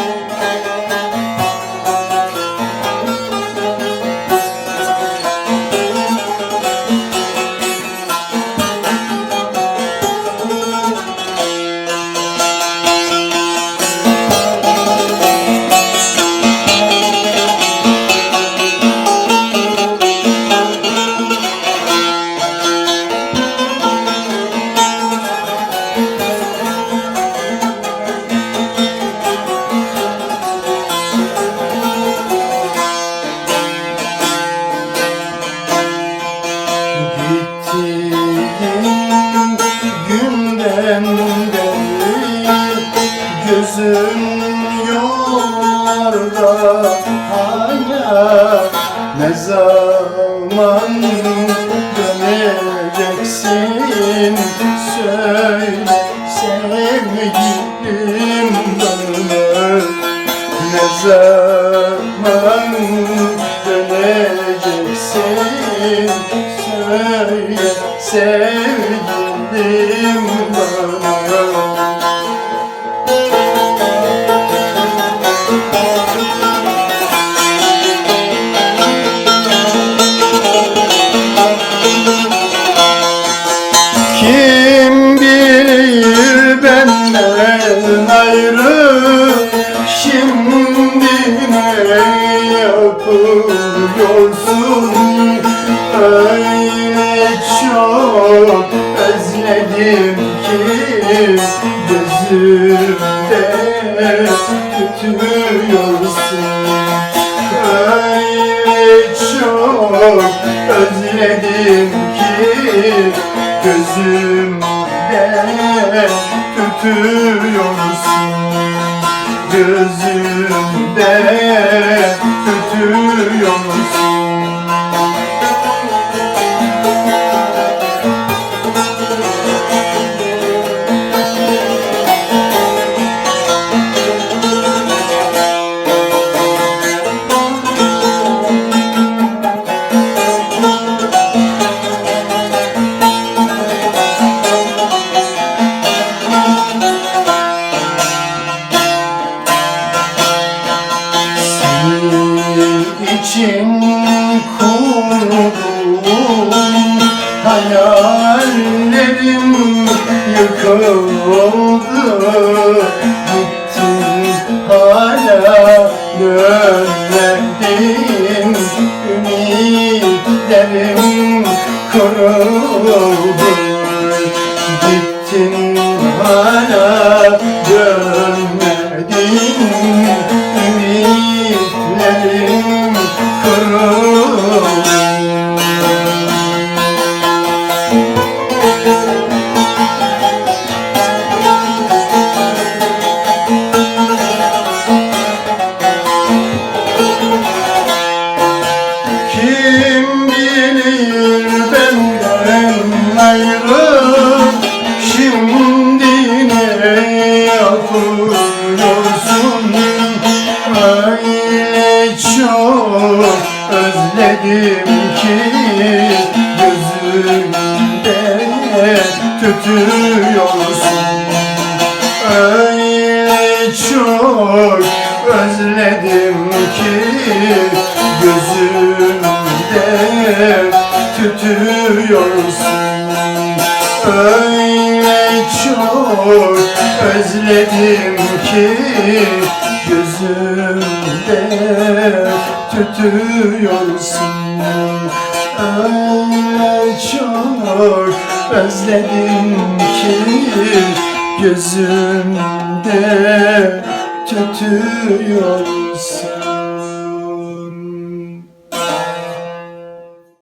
Müzik Gözüm yollarda hala Ne zaman döneceksin? Söyle sevgilim bana Ne zaman döneceksin? Söyle sevgilim bana benden ayrı? Şimdi ne yapıyorsun? Öyle çok özledim ki Gözümde tutuyorsun Öyle çok özledim ki Gözümde tutuyorsun Gözümde tutuyorsun hayallerim yıkıldı. Gittin hala dönmedin Ümitlerim kırıldı. Gittin hala bilir benden ayrı Şimdi ne yapıyorsun Öyle çok özledim ki Gözümde tutuyorsun Öyle çok özledim tutuyorsun Öyle çok özledim ki Gözümde tutuyorsun. Öyle çok özledim ki Gözümde tutuyorsun